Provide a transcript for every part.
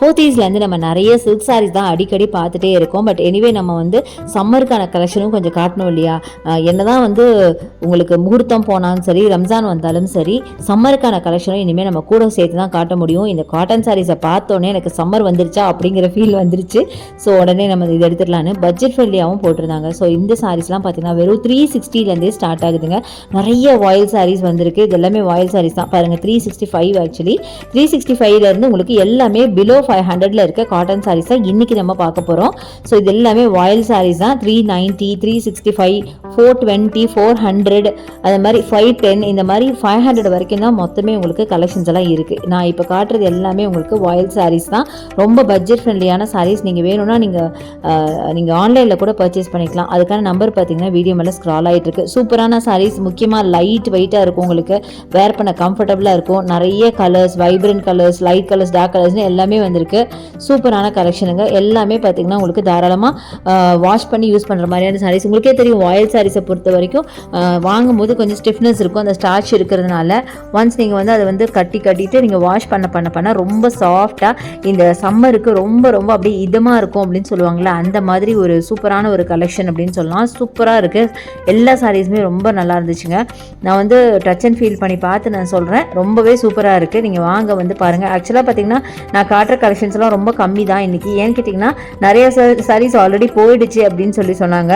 போத்தீஸ்லேருந்து நம்ம நிறைய சில்க் சாரீஸ் தான் அடிக்கடி பார்த்துட்டே இருக்கோம். பட் எனிவே நம்ம வந்து சம்மருக்கான கலெக்ஷனும் கொஞ்சம் காட்டணும் இல்லையா? என்ன தான் வந்து உங்களுக்கு முகூர்த்தம் போனாலும் சரி ரம்ஜான் வந்தாலும் சரி சம்மருக்கான கலெக்ஷனும் இனிமேல் நம்ம கூட சேர்த்து தான் காட்ட முடியும். இந்த காட்டன் சாரீஸை பார்த்தோன்னே எனக்கு சம்மர் வந்துருச்சா அப்படிங்கிற ஃபீல் வந்துருச்சு. ஸோ உடனே நம்ம இது எடுத்துடலான்னு பட்ஜெட் ஃப்ரெண்ட்லியாகவும் போட்டிருந்தாங்க. ஸோ இந்த சாரீஸ்லாம் பார்த்தீங்கன்னா வெறும் த்ரீ சிக்ஸ்டிலேருந்தே ஸ்டார்ட் ஆகுதுங்க. நிறைய வாயில் சாரீஸ் வந்திருக்கு. இது எல்லாமே வாயில் சாரீஸ் தான். பாருங்கள் three sixty five actually three sixty ஃபைவ்லேருந்து உங்களுக்கு எல்லாமே பிலோ ஃபைவ் ஹண்ட்ரட்ல இருக்க காட்டன் சாரீஸ் தான் இன்னைக்கு நம்ம பார்க்க போகிறோம் ஸோ இது எல்லாமே வாயில் சாரீஸ் தான். Three ninety three sixty five four twenty four hundred அது மாதிரி ஃபைவ் டென் இந்த மாதிரி ஃபைவ் ஹண்ட்ரட் வரைக்கும் தான் மொத்தமே உங்களுக்கு கலெக்ஷன்ஸ் எல்லாம் இருக்குது நான் இப்போ காட்டுறது எல்லாமே உங்களுக்கு வாயில் சாரீஸ் தான். ரொம்ப பட்ஜெட் ஃப்ரெண்ட்லியான சாரீஸ் நீங்கள் வேணும்னா நீங்கள் நீங்கள் ஆன்லைனில் கூட பர்ச்சேஸ் பண்ணிக்கலாம். அதுக்கான நம்பர் பார்த்தீங்கன்னா வீடியோ மேலே ஸ்க்ரால் ஆகிட்டு இருக்கு. சூப்பரான சாரீஸ் முக்கியமாக லைட் வெயிட்டாக இருக்கும் உங்களுக்கு. வேர் பண்ண கம்ஃபர்டபுளாக இருக்கும். நிறைய colours vibrant colours light colours dark கலர்ஸ்னு எல்லாமே வந்து வந்திருக்கு. சூப்பரான கலெக்ஷனுங்க எல்லாமே பார்த்தீங்கன்னா உங்களுக்கு தாராளமாக வாஷ் பண்ணி யூஸ் பண்ணுற மாதிரியான சாரீஸ் உங்களுக்கே தெரியும் ஆயில் சாரீஸை பொறுத்த வரைக்கும் வாங்கும்போது கொஞ்சம் ஸ்டிஃப்னஸ் இருக்கும். அந்த ஸ்டார்ச் இருக்கிறதுனால ஒன்ஸ் நீங்கள் வந்து அதை வந்து கட்டி கட்டிட்டு நீங்கள் வாஷ் பண்ண பண்ண பண்ண ரொம்ப சாஃப்டாக இந்த சம்மருக்கு ரொம்ப ரொம்ப அப்படியே இதமாக இருக்கும் அப்படின்னு சொல்லுவாங்கள்ல அந்த மாதிரி ஒரு சூப்பரான ஒரு கலெக்ஷன் அப்படின்னு சொல்லலாம். சூப்பராக இருக்குது எல்லா சாரீஸுமே ரொம்ப நல்லா இருந்துச்சுங்க. நான் வந்து டச் அண்ட் ஃபீல் பண்ணி பார்த்து நான் சொல்கிறேன் ரொம்பவே சூப்பராக இருக்குது நீங்கள் வாங்க வந்து பாருங்கள் ஆக்சுவலாக பார்த்தீங்கன்னா நான் காட்டுற கலெக்ஷன்ஸ்லாம் ரொம்ப கம்மி தான் இன்றைக்கி ஏன்னு கேட்டிங்கன்னா நிறைய சாரீஸ் ஆல்ரெடி போயிடுச்சு அப்படின்னு சொல்லி சொன்னாங்க.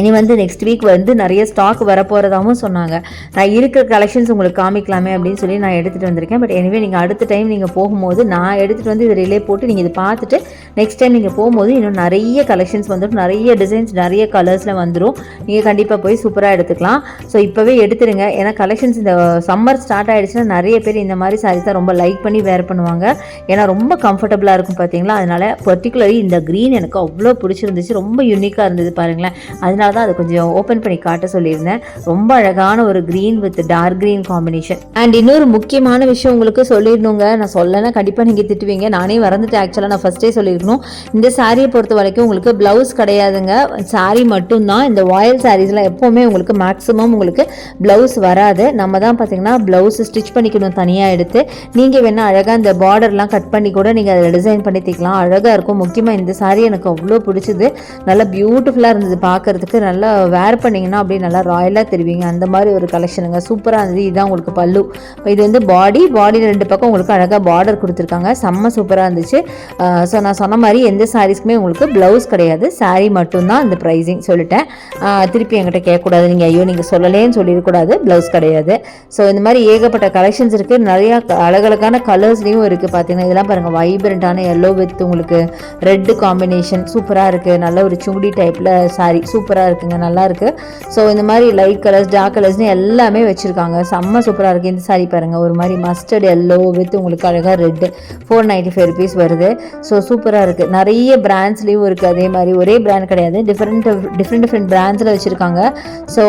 இனி வந்து நெக்ஸ்ட் வீக் வந்து நிறைய ஸ்டாக் வரப்போகிறதாகவும் சொன்னாங்க. நான் இருக்கிற கலெக்ஷன்ஸ் உங்களுக்கு காமிக்கலாமே அப்படின்னு சொல்லி நான் எடுத்துகிட்டு வந்திருக்கேன். பட் எனிவே நீங்கள் அடுத்த டைம் நீங்கள் போகும்போது நான் எடுத்துகிட்டு வந்து இது ரிலே போட்டு நீங்கள் இது பார்த்துட்டு நெக்ஸ்ட் டைம் நீங்கள் போகும்போது இன்னும் நிறைய கலெக்ஷன்ஸ் வந்துடும். நிறைய டிசைன்ஸ் நிறைய கலர்ஸில் வந்துடும் நீங்கள் கண்டிப்பாக போய் சூப்பராக எடுத்துக்கலாம். ஸோ இப்போவே எடுத்துருங்க. ஏன்னா கலெக்ஷன்ஸ் இந்த சம்மர் ஸ்டார்ட் ஆகிடுச்சுன்னா நிறைய பேர் இந்த மாதிரி சாரீஸ் தான் ரொம்ப லைக் பண்ணி வேர் பண்ணுவாங்க. ஏன்னா ரொம்ப கம்ஃபர்டபுளாக இருக்கும் பார்த்தீங்களா அதனால் பர்டிகுலர்லி இந்த க்ரீன் எனக்கு அவ்வளோ பிடிச்சிருந்துச்சு. ரொம்ப யூனிக்காக இருந்தது பாருங்களேன். அதனால தான் அதை கொஞ்சம் ஓப்பன் பண்ணி காட்ட சொல்லியிருந்தேன். ரொம்ப அழகான ஒரு green with dark green combination and இன்னொரு முக்கியமான விஷயம் உங்களுக்கு சொல்லிடணுங்க. நான் சொல்லலைன்னா கண்டிப்பாக நீங்கள் திட்டுவீங்க. நானே மறந்துட்டு ஆக்சுவலாக நான் ஃபஸ்ட்டே சொல்லியிருக்கணும். இந்த சாரியை பொறுத்த வரைக்கும் உங்களுக்கு ப்ளவுஸ் கிடையாதுங்க. சாரி மட்டும்தான். இந்த வாயல் சாரீஸ்லாம் எப்போவுமே உங்களுக்கு மேக்ஸிமம் உங்களுக்கு ப்ளவுஸ் வராது. நம்ம தான் பார்த்தீங்கன்னா ப்ளவுஸ் ஸ்டிச் பண்ணிக்கணும் தனியாக எடுத்து. நீங்கள் வேணால் அழகாக இந்த பார்டர்லாம் கட் பண்ணி கூட நீங்கள் அதில் டிசைன் பண்ணி தைக்கலாம். அழகாக இருக்கும். முக்கியமாக இந்த சாரி எனக்கு அவ்வளோ பிடிச்சது. நல்லா பியூட்டிஃபுல்லாக இருந்தது பார்க்கறதுக்கு. நல்லா வேர் பண்ணிங்கன்னா அப்படியே நல்லா ராயலாக தெரிவிங்க. அந்த மாதிரி ஒரு கலெக்ஷனுங்க சூப்பராக இருந்தது. இதுதான் உங்களுக்கு பல்லு. இது வந்து பாடி பாடியில் ரெண்டு பக்கம் உங்களுக்கு அழகாக பார்டர் கொடுத்துருக்காங்க. செம்ம சூப்பராக இருந்துச்சு. ஸோ நான் சொன்ன மாதிரி எந்த சாரீஸ்க்குமே உங்களுக்கு ப்ளவுஸ் கிடையாது. சாரீ மட்டும்தான் இந்த ப்ரைஸிங் சொல்லிட்டேன். திருப்பி என்கிட்ட கேட்கக்கூடாது. நீங்கள் ஐயோ நீங்கள் சொல்லலேன்னு சொல்லிடக்கூடாது. ப்ளவுஸ் கிடையாது. ஸோ இந்த மாதிரி ஏகப்பட்ட கலெக்ஷன்ஸ் இருக்குது நிறையா அழகழகான கலர்ஸ்லேயும் இருக்குது பார்த்தீங்கன்னா இதெல்லாம் பாருங்கள் வைப்ரண்ட்டான எல்லோ வித் உங்களுக்கு ரெட்டு காம்பினேஷன் சூப்பராக இருக்குது நல்ல ஒரு சுங்குடி டைப்பில் saree. சூப்பராக சூப்பராக இருக்குங்க நல்லா இருக்கு. ஸோ இந்த மாதிரி லைட் கலர்ஸ் டார்க் கலர்ஸ்னு எல்லாமே வச்சுருக்காங்க. செம்ம சூப்பராக இருக்குது இந்த சாரி பாருங்கள் ஒரு மாதிரி மஸ்டர்ட் எல்லோ வித் உங்களுக்கு அழகாக red four ninety five rupees வருது. ஸோ சூப்பராக இருக்குது நிறைய பிராண்ட்ஸ்லேயும் இருக்குது அதே மாதிரி ஒரே பிராண்ட் கிடையாது. டிஃப்ரெண்ட் டிஃப்ரெண்ட் டிஃப்ரெண்ட் பிராண்ட்ஸில் வச்சுருக்காங்க. ஸோ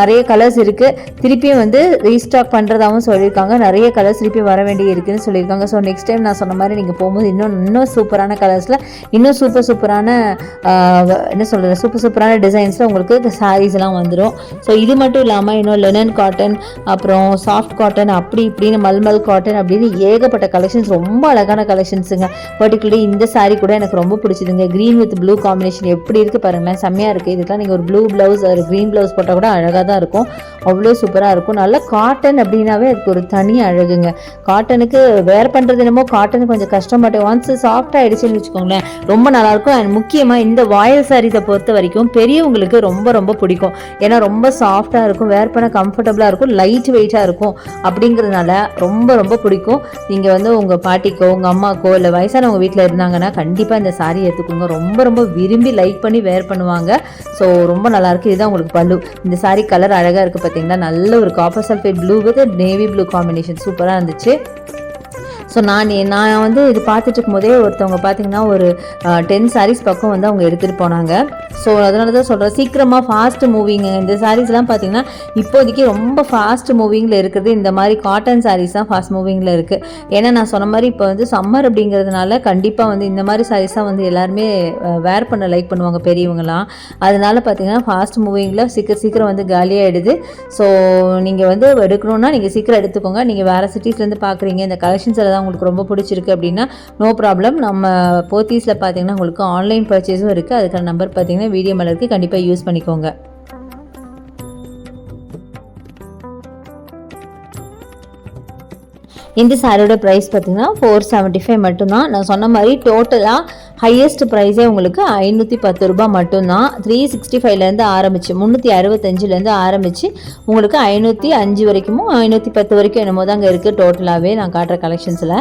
நிறைய கலர்ஸ் இருக்குது திருப்பியும் வந்து ரீஸ்டாக் பண்ணுறதாகவும் சொல்லியிருக்காங்க. நிறைய கலர்ஸ் திருப்பி வர வேண்டி இருக்குதுன்னு சொல்லியிருக்காங்க. ஸோ நெக்ஸ்ட் டைம் நான் சொன்ன மாதிரி நீங்கள் போகும்போது இன்னும் இன்னும் சூப்பரான கலர்ஸில் இன்னும் சூப்பர் சூப்பரான என்ன சொல்கிறது சூப்பர் சூப்பரான டிசைன் டிசைன்ஸில் உங்களுக்கு இந்த வந்துடும் ஸோ இது மட்டும் இல்லாமல் இன்னும் லெனன் காட்டன் அப்புறம் சாஃப்ட் காட்டன் அப்படி இப்படின்னு மல்மல் காட்டன் அப்படின்னு ஏகப்பட்ட கலெக்ஷன்ஸ் ரொம்ப அழகான கலெக்ஷன்ஸுங்க பர்டிகுலர்லி இந்த சாரீ கூட எனக்கு ரொம்ப பிடிச்சதுங்க. க்ரீன் வித் ப்ளூ காம்பினேஷன் எப்படி இருக்குது பாருங்களேன் செம்மையாக இருக்குது இதுக்கெலாம் நீங்கள் ஒரு ப்ளூ ப்ளவுஸ் ஒரு க்ரீன் ப்ளவுஸ் போட்டால் கூட அழகாக தான் இருக்கும். அவ்வளோ சூப்பராக இருக்கும். நல்லா காட்டன் அப்படின்னாவே அதுக்கு ஒரு தனி அழகுங்க. காட்டனுக்கு வேர் பண்ணுறது என்னமோ காட்டன் கொஞ்சம் கஷ்டமாட்டேன் ஒன்ஸ் சாஃப்ட் ஆகிடுச்சுன்னு வச்சுக்கோங்களேன் ரொம்ப நல்லாயிருக்கும் அண்ட் முக்கியமாக இந்த வாயல் சாரீஸை பொறுத்த வரைக்கும் பெரியவங்களுக்கு ரொம்ப ரொம்ப பிடிக்கும். ஏன்னா ரொம்ப சாஃப்டாக இருக்கும் வேர் பண்ண கம்ஃபர்டபுளாக இருக்கும் லைட் வெயிட்டாக இருக்கும் அப்படிங்கிறதுனால ரொம்ப ரொம்ப பிடிக்கும். நீங்கள் வந்து உங்கள் பாட்டிக்கோ உங்கள் அம்மாக்கோ இல்லை வயசானவங்க வீட்டில் இருந்தாங்கன்னா கண்டிப்பாக இந்த சாரீ எடுத்துக்கோங்க ரொம்ப ரொம்ப விரும்பி லைக் பண்ணி வேர் பண்ணுவாங்க. ஸோ ரொம்ப நல்லாயிருக்கு இதுதான் உங்களுக்கு பல்லு. இந்த சாரீ கலர் அழகாக இருக்குது பார்த்தீங்களா நல்ல ஒரு copper sulphate blue with navy blue combination சூப்பராக இருந்துச்சு. ஸோ நான் நான் வந்து இது பார்த்துட்டு இருக்கும்போதே ஒருத்தவங்க பார்த்தீங்கன்னா ஒரு டென் சாரீஸ் பக்கம் வந்து அவங்க எடுத்துகிட்டு போனாங்க. ஸோ அதனால தான் சொல்கிறேன் சீக்கிரமாக ஃபாஸ்ட் மூவிங் இந்த சாரீஸ்லாம் பார்த்தீங்கன்னா இப்போதைக்கு ரொம்ப ஃபாஸ்ட் மூவிங்கில் இருக்கிறது இந்த மாதிரி காட்டன் சாரீஸ் தான் ஃபாஸ்ட் மூவிங்கில் இருக்குது ஏன்னா நான் சொன்ன மாதிரி இப்போ வந்து சம்மர் அப்படிங்கிறதுனால கண்டிப்பாக வந்து இந்த மாதிரி சாரீஸ் தான் வந்து எல்லாருமே வேர் பண்ண லைக் பண்ணுவாங்க பெரியவங்களாம் அதனால பார்த்தீங்கன்னா ஃபாஸ்ட் மூவிங்கில் சீக்கிரம் சீக்கிரம் வந்து காலியாகிடுது ஸோ நீங்கள் வந்து எடுக்கணும்னா நீங்கள் சீக்கிரம் எடுத்துக்கோங்க. நீங்கள் வேறு சிட்டிஸ்லேருந்து பார்க்குறீங்க இந்த கலெக்ஷன்ஸ் தான் உங்களுக்கு ரொம்ப பிடிச்சிருக்கு அப்படின்னா நோ ப்ராப்ளம் நம்ம போத்தீஸில் பார்த்தீங்கன்னா உங்களுக்கு ஆன்லைன் பர்ச்சேஸும் இருக்குது அதுக்கான நம்பர் பார்த்தீங்கன்னா வீடியோ மேலே இருக்குது கண்டிப்பாக யூஸ் பண்ணிக்கோங்க. இந்த சாரியோட ப்ரைஸ் பார்த்தீங்கன்னா ஃபோர் செவன்ட்டி ஃபைவ் மட்டும்தான். நான் சொன்ன மாதிரி டோட்டலாக ஹையஸ்ட் ப்ரைஸே உங்களுக்கு ஐநூற்றி பத்து ரூபாய் மட்டும்தான். த்ரீ சிக்ஸ்டி ஃபைவ்லேருந்து ஆரம்பிச்சு முந்நூற்றி அறுபத்தஞ்சிலேருந்து ஆரம்பித்து உங்களுக்கு ஐநூற்றி அஞ்சு வரைக்கும் ஐநூற்றி பத்து வரைக்கும் என்னமோ தாங்க இருக்குது டோட்டலாகவே நான் காட்டுற கலெக்ஷன்ஸில்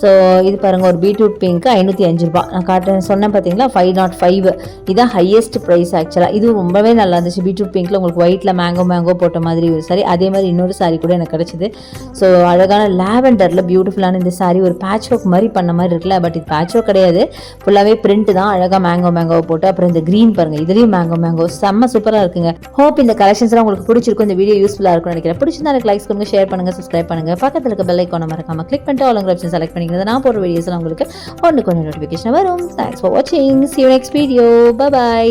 ஸோ இது பாருங்கள் ஒரு பீட்ரூட் பிங்க்கு ஐநூற்றி அஞ்சு ரூபா நான் காட்டுறேன் சொன்னேன் பார்த்தீங்களா ஃபைவ் நாட் ஃபைவ் இதான் ஹையஸ்ட் ப்ரைஸ் ஆக்சுவலாக இது ரொம்பவே நல்லா இருந்துச்சு. பீட்ரூட் பிங்க்கில் உங்களுக்கு ஒயிட்டில் மேங்கோ மேங்கோ போட்ட மாதிரி ஒரு சாரி அதே மாதிரி இன்னொரு சாரி கூட எனக்கு கிடச்சிது. ஸோ அழகான லாவெண்டரில் பியூட்டிஃபுல்லான இந்த சாரி ஒரு பேட்ச் ஒர்க் மாதிரி பண்ண மாதிரி இருக்குல்ல பட் இது பேட்ச் ஒர்க் கிடையாது ஃபுல்லாகவே பிரிண்ட் தான் அழகாக மேங்கோ மேங்கோ போட்டு அப்புறம் இந்த க்ரீன் பாருங்கள் இதுலேயும் மேங்கோ மேங்கோ செம்ம சூப்பராக இருக்குங்க. ஹோப் இந்த கலெக்ஷன்ஸ்லாம் உங்களுக்கு பிடிச்சிருக்கும். இந்த வீடியோ யூஸ்ஃபுல்லாக இருக்கும்னு நினைக்கிறேன். பிடிச்சிருந்தா எனக்கு லைக்ஸ் கொடுங்க ஷேர் பண்ணுங்கள் சப்ஸ்கிரைப் பண்ணுங்கள் பக்கத்தில் இருக்க பெல் ஐக்கான மறக்காம கிளிக் பண்ணிட்டு ஆல் ஆப்ஷன் செலக்ட் பண்ணிக்கிறது நான் போடுற வீடியோஸ்லாம் உங்களுக்கு ஒன்று கொஞ்சம் நோட்டிஃபிகேஷன் வரும். தேங்க்ஸ் ஃபார் வாட்சிங் see you next video bye